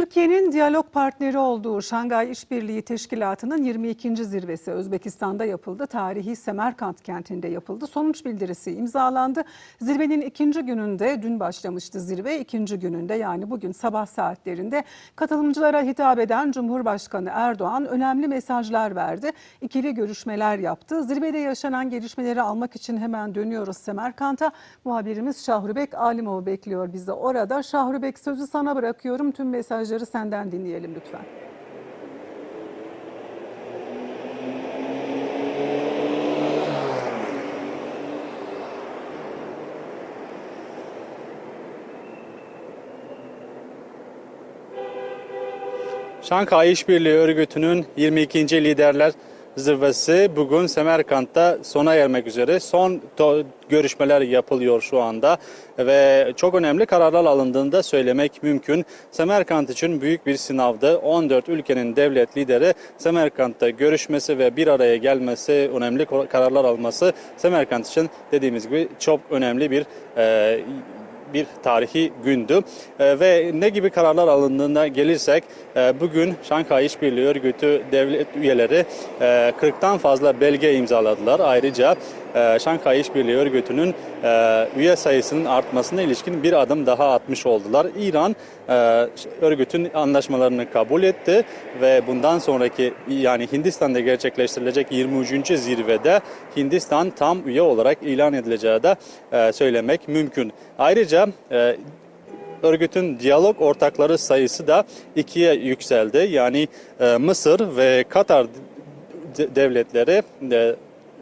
Türkiye'nin diyalog partneri olduğu Şangay İşbirliği Teşkilatı'nın 22. zirvesi Özbekistan'da yapıldı. Tarihi Semerkant kentinde yapıldı. Sonuç bildirisi imzalandı. Zirvenin ikinci gününde dün başlamıştı zirve. ikinci gününde yani bugün sabah saatlerinde katılımcılara hitap eden Cumhurbaşkanı Erdoğan önemli mesajlar verdi. İkili görüşmeler yaptı. Zirvede yaşanan gelişmeleri almak için hemen dönüyoruz Semerkant'a. Muhabirimiz Şahrubek Alimoğlu bekliyor bizi orada. Şahrubek sözü sana bırakıyorum. Tüm mesajları senden dinleyelim lütfen. Şankay İşbirliği Örgütü'nün 22. Liderler Zirvesi bugün Semerkant'ta sona ermek üzere. Son görüşmeler yapılıyor şu anda ve çok önemli kararlar alındığını da söylemek mümkün. Semerkant için büyük bir sınavdı. 14 ülkenin devlet lideri Semerkant'ta görüşmesi ve bir araya gelmesi, önemli kararlar alması Semerkant için dediğimiz gibi çok önemli bir e, bir tarihi gündü. E, ve ne gibi kararlar alındığına gelirsek e, bugün Şankay İşbirliği Örgütü devlet üyeleri e, 40'tan fazla belge imzaladılar. Ayrıca e, Şankay İşbirliği Örgütü'nün e, üye sayısının artmasına ilişkin bir adım daha atmış oldular. İran e, örgütün anlaşmalarını kabul etti ve bundan sonraki yani Hindistan'da gerçekleştirilecek 23. zirvede Hindistan tam üye olarak ilan edileceği de söylemek mümkün. Ayrıca örgütün diyalog ortakları sayısı da ikiye yükseldi. Yani Mısır ve Katar de- devletleri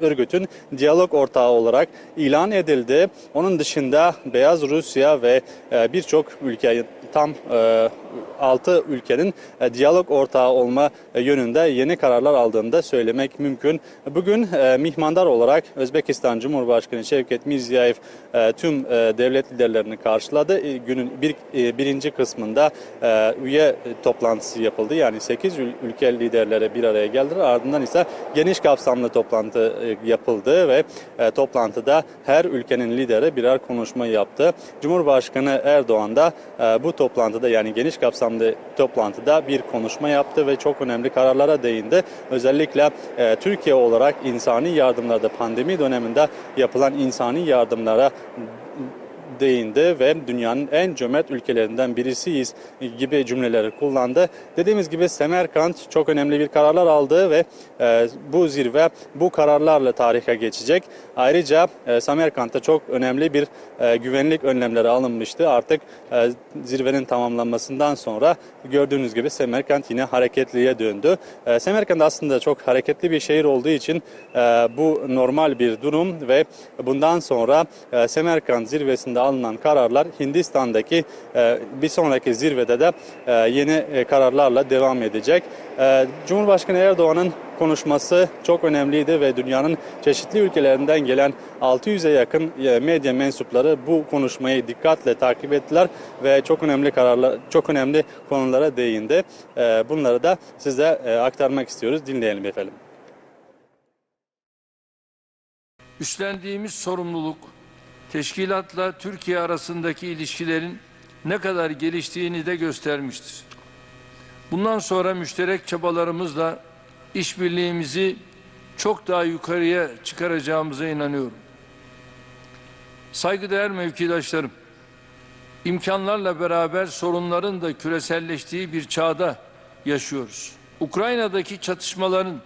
örgütün diyalog ortağı olarak ilan edildi. Onun dışında Beyaz Rusya ve e, birçok ülke tam 6 ülkenin e, diyalog ortağı olma e, yönünde yeni kararlar aldığını da söylemek mümkün. Bugün e, mihmandar olarak Özbekistan Cumhurbaşkanı Şevket Mirziyoyev e, tüm e, devlet liderlerini karşıladı. E, Günün bir, e, birinci kısmında e, üye toplantısı yapıldı. Yani 8 ül- ülke liderleri bir araya geldiler. Ardından ise geniş kapsamlı toplantı e, yapıldı ve e, toplantıda her ülkenin lideri birer konuşma yaptı. Cumhurbaşkanı Erdoğan da e, bu toplantıda yani geniş kapsamlı toplantıda bir konuşma yaptı ve çok önemli kararlara değindi. Özellikle e, Türkiye olarak insani yardımlarda pandemi döneminde yapılan insani yardımlara değindi ve dünyanın en cömert ülkelerinden birisiyiz gibi cümleleri kullandı. Dediğimiz gibi Semerkant çok önemli bir kararlar aldı ve e, bu zirve bu kararlarla tarihe geçecek. Ayrıca e, Semerkant'ta çok önemli bir e, güvenlik önlemleri alınmıştı. Artık e, zirvenin tamamlanmasından sonra gördüğünüz gibi Semerkant yine hareketliye döndü. E, Semerkant aslında çok hareketli bir şehir olduğu için e, bu normal bir durum ve bundan sonra e, Semerkant zirvesinde alınan kararlar Hindistan'daki e, bir sonraki zirvede de e, yeni e, kararlarla devam edecek. Cumhurbaşkanı Erdoğan'ın konuşması çok önemliydi ve dünyanın çeşitli ülkelerinden gelen 600'e yakın medya mensupları bu konuşmayı dikkatle takip ettiler ve çok önemli kararlar, çok önemli konulara değindi. Bunları da size aktarmak istiyoruz. Dinleyelim efendim. Üstlendiğimiz sorumluluk teşkilatla Türkiye arasındaki ilişkilerin ne kadar geliştiğini de göstermiştir. Bundan sonra müşterek çabalarımızla işbirliğimizi çok daha yukarıya çıkaracağımıza inanıyorum. Saygıdeğer mevkidaşlarım, imkanlarla beraber sorunların da küreselleştiği bir çağda yaşıyoruz. Ukrayna'daki çatışmaların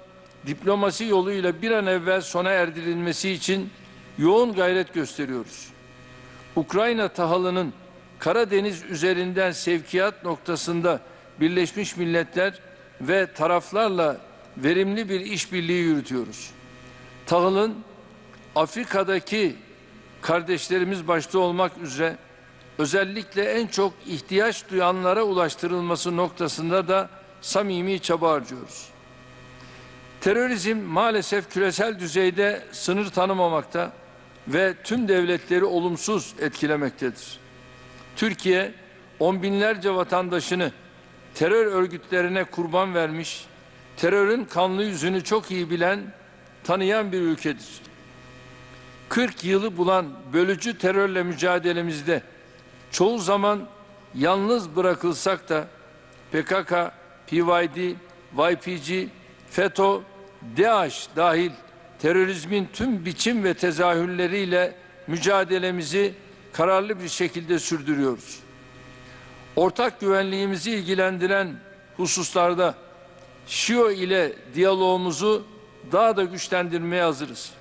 diplomasi yoluyla bir an evvel sona erdirilmesi için yoğun gayret gösteriyoruz. Ukrayna tahılının Karadeniz üzerinden sevkiyat noktasında Birleşmiş Milletler ve taraflarla verimli bir işbirliği yürütüyoruz. Tahılın Afrika'daki kardeşlerimiz başta olmak üzere özellikle en çok ihtiyaç duyanlara ulaştırılması noktasında da samimi çaba harcıyoruz. Terörizm maalesef küresel düzeyde sınır tanımamakta ve tüm devletleri olumsuz etkilemektedir. Türkiye on binlerce vatandaşını terör örgütlerine kurban vermiş, terörün kanlı yüzünü çok iyi bilen, tanıyan bir ülkedir. 40 yılı bulan bölücü terörle mücadelemizde çoğu zaman yalnız bırakılsak da PKK, PYD, YPG, FETÖ, DAEŞ dahil terörizmin tüm biçim ve tezahürleriyle mücadelemizi kararlı bir şekilde sürdürüyoruz. Ortak güvenliğimizi ilgilendiren hususlarda Şio ile diyalogumuzu daha da güçlendirmeye hazırız.